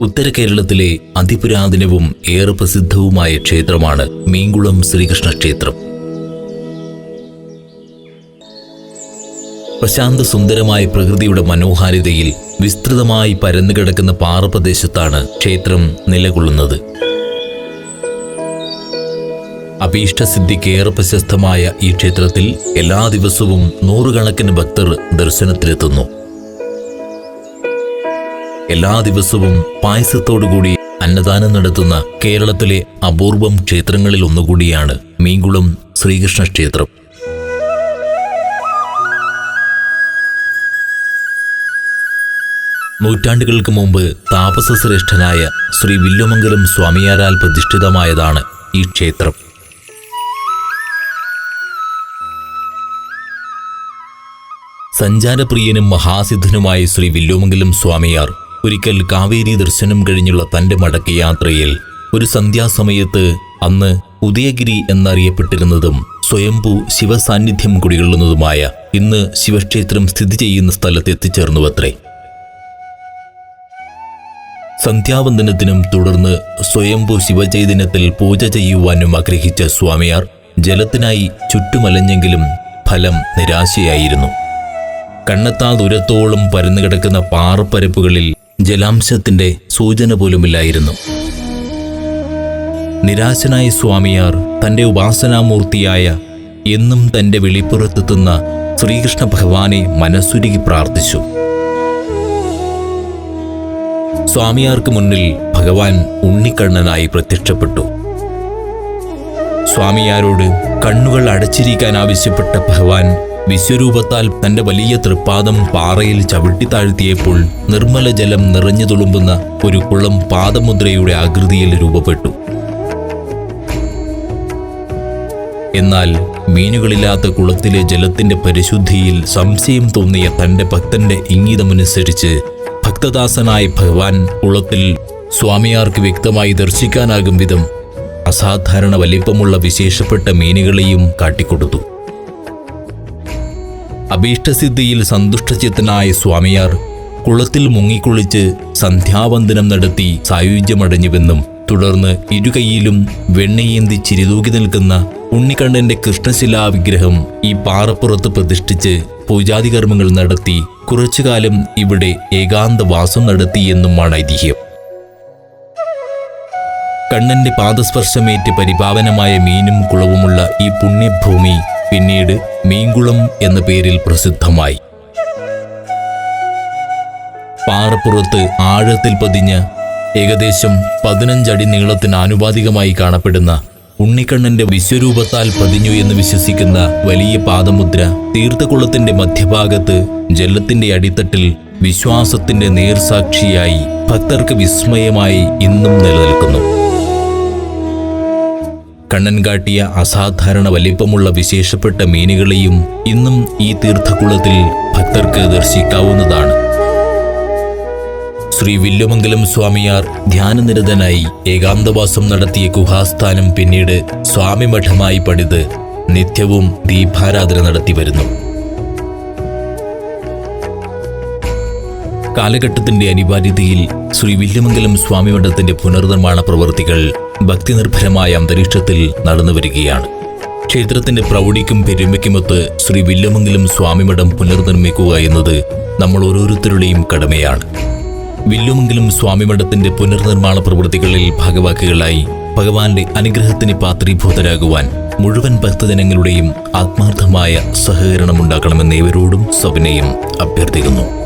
ഉത്തര കേരളത്തിലെ അതിപുരാതനവും ഏറെ പ്രസിദ്ധവുമായ ക്ഷേത്രമാണ് മീങ്കുളം ശ്രീകൃഷ്ണ ക്ഷേത്രം. പ്രശാന്ത സുന്ദരമായ പ്രകൃതിയുടെ മനോഹാരിതയിൽ വിസ്തൃതമായി പരന്നുകിടക്കുന്ന പാറപ്രദേശത്താണ് ക്ഷേത്രം നിലകൊള്ളുന്നത്. അഭീഷ്ടസിദ്ധിക്ക് ഏറെ പ്രശസ്തമായ ഈ ക്ഷേത്രത്തിൽ എല്ലാ ദിവസവും നൂറുകണക്കിന് ഭക്തർ ദർശനത്തിലെത്തുന്നു എല്ലാ ദിവസവും പായസത്തോടുകൂടി അന്നദാനം നടത്തുന്ന കേരളത്തിലെ അപൂർവം ക്ഷേത്രങ്ങളിൽ ഒന്നുകൂടിയാണ് മീങ്കുളം ശ്രീകൃഷ്ണ ക്ഷേത്രം. നൂറ്റാണ്ടുകൾക്ക് മുമ്പ് താപസശ്രേഷ്ഠനായ ശ്രീ വില്ലുമംഗലം സ്വാമിയാരാൽ പ്രതിഷ്ഠിതമായതാണ് ഈ ക്ഷേത്രം. സഞ്ചാരപ്രിയനും മഹാസിദ്ധനുമായ ശ്രീ വില്ലുമംഗലം സ്വാമിയാർ ഒരിക്കൽ കാവേരി ദർശനം കഴിഞ്ഞുള്ള തന്റെ മടക്ക യാത്രയിൽ ഒരു സന്ധ്യാസമയത്ത് അന്ന് ഉദയഗിരി എന്നറിയപ്പെട്ടിരുന്നതും സ്വയംഭൂ ശിവസാന്നിധ്യം കുടികൊള്ളുന്നതുമായ ഇന്ന് ശിവക്ഷേത്രം സ്ഥിതി ചെയ്യുന്ന സ്ഥലത്ത് എത്തിച്ചേർന്നുവത്രേ. സന്ധ്യാവന്ദനത്തിനും തുടർന്ന് സ്വയംഭൂ ശിവചൈതന്യത്തിൽ പൂജ ചെയ്യുവാനും ആഗ്രഹിച്ച സ്വാമിയാർ ജലത്തിനായി ചുറ്റുമലഞ്ഞെങ്കിലും ഫലം നിരാശയായിരുന്നു. കണ്ണെത്താ ദൂരത്തോളം പരന്നുകിടക്കുന്ന പാറപ്പരപ്പുകളിൽ ജലാംശത്തിന്റെ സൂചന പോലുമില്ലായിരുന്നു. നിരാശനായ സ്വാമിയാർ തന്റെ ഉപാസനാമൂർത്തിയായ എന്നും തന്റെ വെളിപ്പുറത്തെത്തുന്ന ശ്രീകൃഷ്ണ ഭഗവാനെ മനസ്സുരുകി പ്രാർത്ഥിച്ചു. സ്വാമിയാർക്ക് മുന്നിൽ ഭഗവാൻ ഉണ്ണിക്കണ്ണനായി പ്രത്യക്ഷപ്പെട്ടു. സ്വാമിയാരോട് കണ്ണുകൾ അടച്ചിരിക്കാൻ ആവശ്യപ്പെട്ട ഭഗവാൻ വിശ്വരൂപത്താൽ തന്റെ വലിയ തൃപ്പാദം പാറയിൽ ചവിട്ടി താഴ്ത്തിയപ്പോൾ നിർമ്മല ജലം നിറഞ്ഞു തുളുമ്പുന്ന ഒരു കുളം പാദമുദ്രയുടെ ആകൃതിയിൽ രൂപപ്പെട്ടു. എന്നാൽ മീനുകളില്ലാത്ത കുളത്തിലെ ജലത്തിന്റെ പരിശുദ്ധിയിൽ സംശയം തോന്നിയ തന്റെ ഭക്തന്റെ ഇംഗിതമനുസരിച്ച് ഭക്തദാസനായ ഭഗവാൻ കുളത്തിൽ സ്വാമിയാർക്ക് വ്യക്തമായി ദർശിക്കാനാകും വിധം അസാധാരണ വലിപ്പമുള്ള വിശേഷപ്പെട്ട മീനുകളെയും കാട്ടിക്കൊടുത്തു. അഭീഷ്ടസിദ്ധിയിൽ സന്തുഷ്ടചിത്തനായ സ്വാമിയാർ കുളത്തിൽ മുങ്ങിക്കുളിച്ച് സന്ധ്യാവന്ദനം നടത്തി സായുജ്യമടഞ്ഞുവെന്നും തുടർന്ന് ഇരുകൈയിലും വെണ്ണയേന്തി ചിരിതൂകി നിൽക്കുന്ന ഉണ്ണിക്കണ്ണന്റെ കൃഷ്ണശിലാ വിഗ്രഹം ഈ പാറപ്പുറത്ത് പ്രതിഷ്ഠിച്ച് പൂജാതികർമ്മങ്ങൾ നടത്തി കുറച്ചുകാലം ഇവിടെ ഏകാന്തവാസം നടത്തിയെന്നുമാണ് ഐതിഹ്യം. കണ്ണന്റെ പാദസ്പർശമേറ്റ് പരിപാവനമായ മീനും കുളവുമുള്ള ഈ പുണ്യഭൂമി പിന്നീട് മീൻകുളം എന്ന പേരിൽ പ്രസിദ്ധമായി. പാറപ്പുറത്ത് ആഴത്തിൽ പതിഞ്ഞ് ഏകദേശം പതിനഞ്ചടി നീളത്തിന് ആനുപാതികമായി കാണപ്പെടുന്ന ഉണ്ണിക്കണ്ണന്റെ വിശ്വരൂപത്താൽ പതിഞ്ഞു എന്ന് വിശ്വസിക്കുന്ന വലിയ പാദമുദ്ര തീർത്ഥകുളത്തിന്റെ മധ്യഭാഗത്ത് ജലത്തിന്റെ അടിത്തട്ടിൽ വിശ്വാസത്തിന്റെ നേർസാക്ഷിയായി ഭക്തർക്ക് വിസ്മയമായി ഇന്നും നിലനിൽക്കുന്നു. കണ്ണൻ കാട്ടിയ അസാധാരണ വലിപ്പമുള്ള വിശേഷപ്പെട്ട മീനുകളെയും ഇന്നും ഈ തീർത്ഥകുളത്തിൽ ഭക്തർക്ക് ദർശിക്കാവുന്നതാണ്. ശ്രീ വില്ലുമംഗലം സ്വാമിയാർ ധ്യാനനിരതനായി ഏകാന്തവാസം നടത്തിയ ഗുഹാസ്ഥാനം പിന്നീട് സ്വാമിമഠമായി പണിത് നിത്യവും ദീപാരാധന നടത്തി വരുന്നു. കാലഘട്ടത്തിന്റെ അനിവാര്യതയിൽ ശ്രീ വില്യമംഗലം സ്വാമി മഠത്തിന്റെ പുനർനിർമ്മാണ പ്രവൃത്തികൾ ഭക്തിനിർഭരമായ അന്തരീക്ഷത്തിൽ നടന്നു വരികയാണ്. ക്ഷേത്രത്തിന്റെ പ്രൗഢിക്കും പെരുമയ്ക്കുമൊത്ത് ശ്രീ വില്ലുമംഗലം സ്വാമിമഠം പുനർനിർമ്മിക്കുക എന്നത് നമ്മൾ ഓരോരുത്തരുടെയും കടമയാണ്. വില്ലുമംഗലം സ്വാമിമഠത്തിന്റെ പുനർനിർമ്മാണ പ്രവൃത്തികളിൽ ഭാഗവാക്കുകളായി ഭഗവാന്റെ അനുഗ്രഹത്തിന് പാത്രീഭൂതരാകുവാൻ മുഴുവൻ ഭക്തജനങ്ങളുടെയും ആത്മാർത്ഥമായ സഹകരണം ഉണ്ടാക്കണമെന്ന് ഇവരോടും സവിനയം അഭ്യർത്ഥിക്കുന്നു.